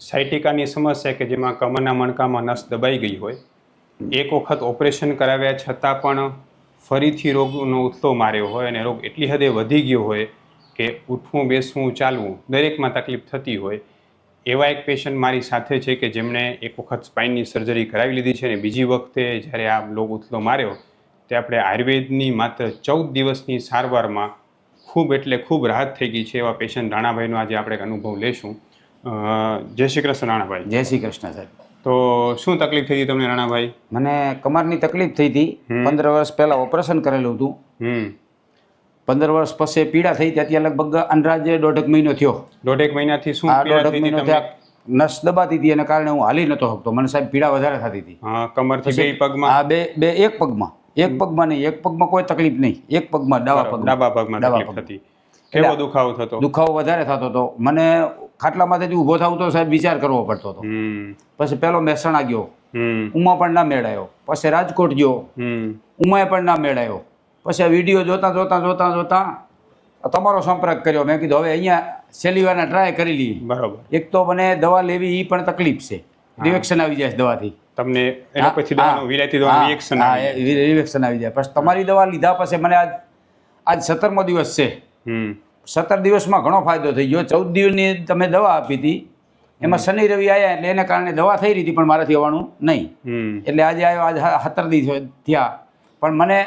સાયટિકાની સમસ્યા કે જેમાં કમરના મણકામાં નસ દબાઈ ગઈ હોય, એક વખત ઓપરેશન કરાવ્યા છતાં પણ ફરીથી રોગનો ઉથલો માર્યો હોય અને રોગ એટલી હદે વધી ગયો હોય કે ઉઠવું, બેસવું, ચાલવું દરેકમાં તકલીફ થતી હોય, એવા એક પેશન્ટ મારી સાથે છે કે જેમણે એક વખત સ્પાઇનની સર્જરી કરાવી લીધી છે અને બીજી વખતે જ્યારે આ રોગ ઉથલો માર્યો, તે આપણે આયુર્વેદની માત્ર ચૌદ દિવસની સારવારમાં ખૂબ એટલે ખૂબ રાહત થઈ ગઈ છે એવા પેશન્ટ રાણાભાઈનો આજે આપણે અનુભવ લેશું. જય શ્રી કૃષ્ણ રાણાભાઈ. જય શ્રી કૃષ્ણ સાહેબ. તો શું તકલીફ થઈ હતી તમને રાણાભાઈ? મને કમરની તકલીફ થઈ હતી. પંદર વર્ષ પહેલા ઓપરેશન કરેલું હતું. પંદર વર્ષ પછી પીડા થઈ ત્યાંથી લગભગ અંદાજે દોઢેક મહિનો થયો. દોઢેક મહિનાથી શું દોઢેક મહિનો નસ દબાતી હતી એના કારણે હું હાલી નતો શકતો. મને સાહેબ પીડા વધારે થતી હતી. હા કમરથી બે પગમાં? આ બે બે એક પગમાં. એક પગમાં નહીં એક પગમાં કોઈ તકલીફ નહીં. એક પગમાં ડાબા પગમાં. ડાબા પગમાં ડાબા તકલીફ. થતી. કેવો દુખાવો થતો? દુખાવો વધારે થતો હતો. મને ખાટલામાંથી ઊભો થવું તો સાહેબ વિચાર કરવો પડતો હતો. પછી પેલો મહેસાણા ગયો. ઉમા પણ ના મેળાયો. પછી રાજકોટ ગયો. ઉમાએ પણ ના મેળાયો. પછી આ વીડિયો જોતા જોતા જોતા જોતા તમારો સંપર્ક કર્યો. મેં કીધું હવે અહીંયા છેલ્લી વારના ટ્રાય કરી લઈએ. બરાબર. એક તો મને દવા લેવી એ પણ તકલીફ છે. રિએક્શન આવી જાય દવાથી. તમને એના પછી વિલાયતી દવાનું રિએક્શન હા આવી રિએક્શન આવી જાય. પછી તમારી દવા લીધા પછી મને આજ આજ સત્તરમો દિવસ છે. હમ. સત્તર દિવસમાં ઘણો ફાયદો થઈ ગયો. ચૌદ દિવસની તમે દવા આપી હતી. એમાં શનિ રવિ આવ્યા એટલે એને કારણે દવા થઈ રહી હતી પણ મારાથી આવવાનું નહીં. એટલે આજે આવ્યો આજે સત્તર દિવસ થયા. પણ મને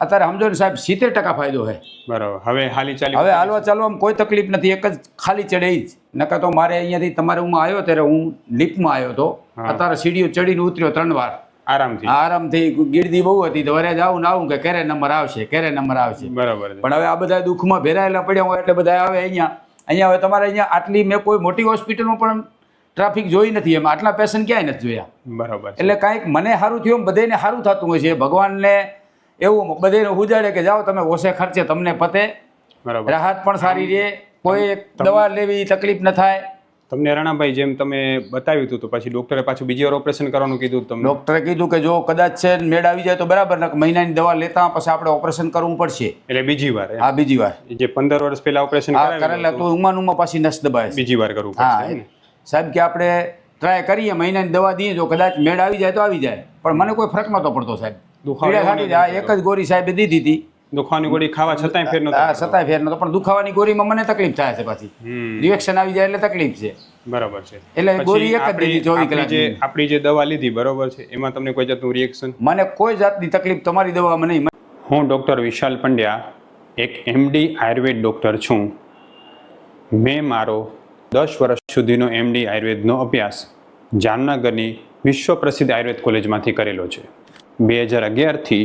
અત્યારે સમજો ને સાહેબ સિત્તેર ટકા ફાયદો છે બરાબર. હવે હાલી ચાલી હવે હાલવા ચાલવામાં કોઈ તકલીફ નથી એક જ ખાલી ચડે જ. નકર તો મારે અહીંયાથી તમારે હું આવ્યો ત્યારે હું લિફ્ટમાં આવ્યો હતો. અત્યારે સીડીઓ ચડીને ઉતર્યો ત્રણ વાર. આરામથી. આરામથી ગીરદી બહુ હતી તો વરે જાઉં ને આવું કે ક્યારે નંબર આવશે ક્યારે નંબર આવશે. બરાબર પણ હવે આ બધા દુઃખમાં ભેરાયેલા પડ્યા હોય એટલે બધા આવે અહીંયા. અહીંયા હવે તમારે અહીંયા આટલી મેં કોઈ મોટી હોસ્પિટલમાં પણ ટ્રાફિક જોઈ નથી એમ. આટલા પેશન્ટ ક્યાંય નથી જોયા. બરાબર એટલે કાંઈક મને સારું થયું બધાને સારું થતું હોય છે. ભગવાનને એવું બધાને ઉજાડે કે જાઓ તમે ઓછે ખર્ચે તમને પતે. બરોબર. રાહત પણ સારી રહે. કોઈ દવા લેવી તકલીફ ન થાય. તમને રાણાભાઈ જેમ તમે બતાવ્યું હતું તો પછી ડોક્ટરે પાછું બીજી વાર ઓપરેશન કરવાનું કીધું તમને? ડૉક્ટરે કીધું કે જો કદાચ છે મેળ આવી જાય તો બરાબર ને મહિનાની દવા લેતા પછી આપણે ઓપરેશન કરવું પડશે. એટલે બીજી વાર હા આ બીજી વાર. જે પંદર વર્ષ પહેલા ઓપરેશન કરેલા તો ઉમાન ઉમા પાછી નસ દબાય. બીજી વાર કરવું હા સાહેબ કે આપણે ટ્રાય કરીએ મહિનાની દવા દઈએ જો કદાચ મેળ આવી જાય તો આવી જાય. પણ મને કોઈ ફરક નતો પડતો સાહેબ. એક જ ગોરી સાહેબે દીધી હતી. દુખાવાની ગોળી ખાવા છતાંય ફેર નતો છતાંય ફેર નતો પણ દુખાવાની ગોળીમાં મને તકલીફ થાય છે પાછી. રિએક્શન આવી જાય એટલે તકલીફ છે. બરાબર છે. એટલે ગોળી એક જ ચોવીસ કલાક જે આપણી જે દવા લીધી બરાબર છે એમાં તમને કોઈ જાતનું રિએક્શન મને કોઈ જાતની તકલીફ તમારી દવામાં નહીં. હું ડૉક્ટર વિશાલ પંડ્યા એક એમડી આયુર્વેદ ડૉક્ટર છું. મેં મારો દસ વર્ષ સુધીનો એમડી આયુર્વેદનો અભ્યાસ જામનગરની વિશ્વ પ્રસિદ્ધ આયુર્વેદ કોલેજમાંથી કરેલો છે. બે હજાર અગિયારથી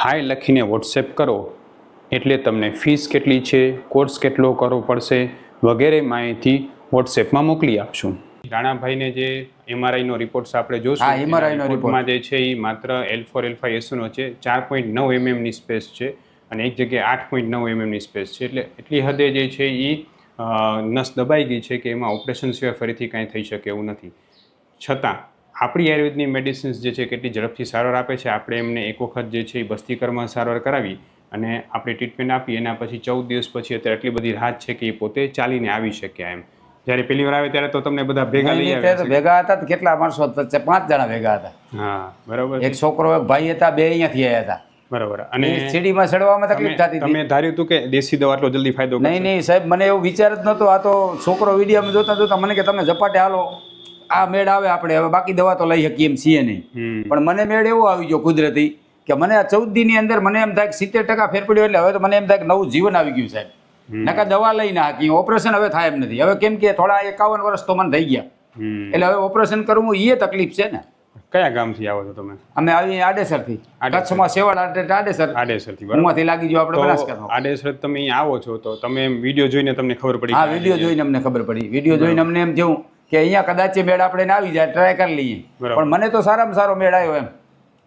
હાય લખીને વોટ્સએપ કરો. એટલે તમને ફીસ કેટલી છે કોર્સ કેટલો કરવો પડશે વગેરે માહિતી વોટ્સએપમાં મોકલી આપશું. રાણાભાઈને જે એમઆરઆઈનો રિપોર્ટ્સ આપણે જોશું હા, MRI રિપોર્ટમાં જે છે એ માત્ર એલ ફોર એલ ફાઈવ એસનો છે ચાર પોઈન્ટ નવ એમએમની સ્પેસ છે અને એક જગ્યાએ આઠ પોઈન્ટ નવ એમએમની સ્પેસ છે. એટલે એટલી હદે જે છે એ નસ દબાઈ ગઈ છે કે એમાં ઓપરેશન સિવાય ફરીથી કાંઈ થઈ શકે એવું નથી. છતાં આપણી આયુર્વેદની મેડિસિન્સ જે છે કેટલી ઝડપથી સારવાર આપે છે આપણે એમને એક વખત જે છે એ બસ્તીકરમાં સારવાર કરાવી અને આપણે ટ્રીટમેન્ટ આપી એના પછી ચૌદ દિવસ પછી અત્યારે એટલી બધી રાહત છે કે એ પોતે ચાલીને આવી શક્યા એમ. જ્યારે પહેલી વાર આવે ત્યારે તો તમને બધા ભેગા લઈ આવ્યા. ભેગા હતા કેટલા માણસો વચ્ચે પાંચ જણા ભેગા હતા. હા બરાબર એક છોકરો એક ભાઈ હતા બે અહીંયાથી આવ્યા હતા. બરાબર. અને સીડીમાં ચડવામાં તકલીફ થતી તમે ધાર્યું હતું કે દેશી દવા એટલો જલ્દી ફાયદો નહીં નહીં સાહેબ મને એવું વિચાર જ નહોતો. આ તો છોકરો વિડીયોમાં જોતા જોતા મને કે તમે ઝપાટે હાલો. આ મેળ આવે આપણે હવે બાકી દવા તો લઈ શકીએ એમ છીએ નહીં. પણ મને મેળ એવો આવી ગયો કુદરતી કે મને આ ચૌદ દિનની અંદર મને એમ થાય કે સિત્તેર ટકા ફેર પડ્યો એટલે હવે તો મને એમ થાય કે નવું જીવન આવી ગયું સાહેબ. નકા દવા લઈ ના હાકી ઓપરેશન હવે થાય એમ નથી. હવે કેમ કે થોડા એકાવન વર્ષ તો મને થઈ ગયા. એટલે હવે ઓપરેશન કરવું એ તકલીફ છે ને. કયા ગામથી આવો છો તમે? અમે આવી આડેસરથી. થી કચ્છમાં સેવાડ આડે આડેસર. આડેસરથી ઉમાંથી લાગી આપણે બનાસકાંઠા આડેસર તમે અહીં આવો છો તો તમે વીડિયો જોઈને તમને ખબર પડી હા વીડિયો જોઈને અમને ખબર પડી. વીડિયો જોઈને અમને એમ થયું કે અહીંયા કદાચ એ મેળ આપણે ને આવી જાય ટ્રાય કરી લઈએ. પણ મને તો સારામાં સારો મેળ આવ્યો એમ.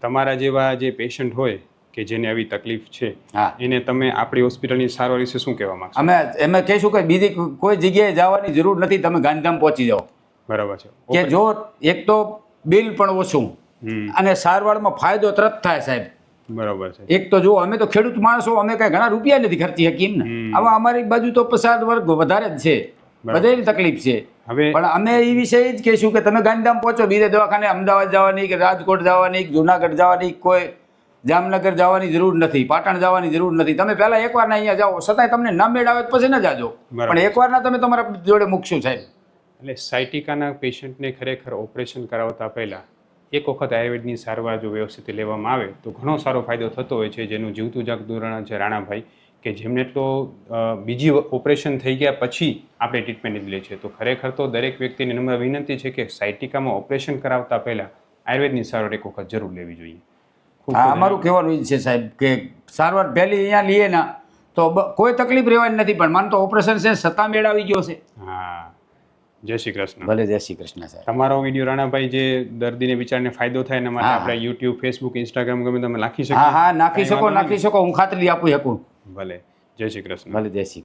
તમારા જેવા જે પેશન્ટ હોય કે જેને આવી તકલીફ છે હા. એને તમે આપણી હોસ્પિટલની સારવાર વિશે શું કહેવા માંગો અમે એમ કહીશું કે બીજી કોઈ જગ્યાએ જવાની જરૂર નથી તમે ગાંધીધામ પહોંચી જાઓ. બરાબર છે. કે જો એક તો બિલ પણ ઓછું અને સારવારમાં ફાયદો તરત થાય સાહેબ. બરાબર છે. એક તો જો અમે તો ખેડૂત માણસો અમે કઈ ઘણા રૂપિયા નથી ખર્ચી શકીએ ને હવે અમારી બાજુ તો પસાર વર્ગ વધારે જ છે. બધાની તકલીફ છે. હવે પણ અમે એ વિશે જ કહીશું કે તમે ગાંધીધામ પહોંચો બીજે દવાખાને અમદાવાદ જવાની કે રાજકોટ જવાની કે જુનાગઢ જવાની કોઈ જામનગર જવાની જરૂર નથી પાટણ જવાની જરૂર નથી. તમે પહેલા એકવાર ના અહીંયા જાઓ છતાંય તમને ના મેળ આવે પછી ન જાજો. પણ એકવાર ના તમે તમારા જોડે મૂકશું સાહેબ. એટલે સાયટિકાના પેશન્ટને ખરેખર ઓપરેશન કરાવતા પહેલાં એક વખત આયુર્વેદની સારવાર જો વ્યવસ્થિત લેવામાં આવે તો ઘણો સારો ફાયદો થતો હોય છે જેનું જીવતું જાગતું છે રાણાભાઈ. કે જેમને તો બીજી ઓપરેશન થઈ ગયા પછી આપણે ટ્રીટમેન્ટ લીધેલી છે. તો ખરેખર તો દરેક વ્યક્તિને નમ્ર વિનંતી છે કે સાયટિકામાં ઓપરેશન કરાવતા પહેલાં આયુર્વેદની સારવાર એક વખત જરૂર લેવી જોઈએ. હા અમારું કહેવાનું છે સાહેબ કે સારવાર પહેલી અહીંયા લઈએ ના તો કોઈ તકલીફ રહેવાની નથી પણ માન તો ઓપરેશન છે સત્તા મેળવી ગયો છે. હા. જય શ્રી કૃષ્ણ. ભલે જય શ્રી કૃષ્ણ સાહેબ. તમારો વીડિયો રાણાભાઈ જે દર્દીને વિચારને ફાયદો થાય એના માટે આપણે યુટ્યુબ ફેસબુક ઇન્સ્ટાગ્રામ ગમે તમે નાખી હા હા નાખી શકો નાખી શકો હું ખાતરી આપી શકું ભલે જય શ્રી કૃષ્ણ ભલે જય શ્રી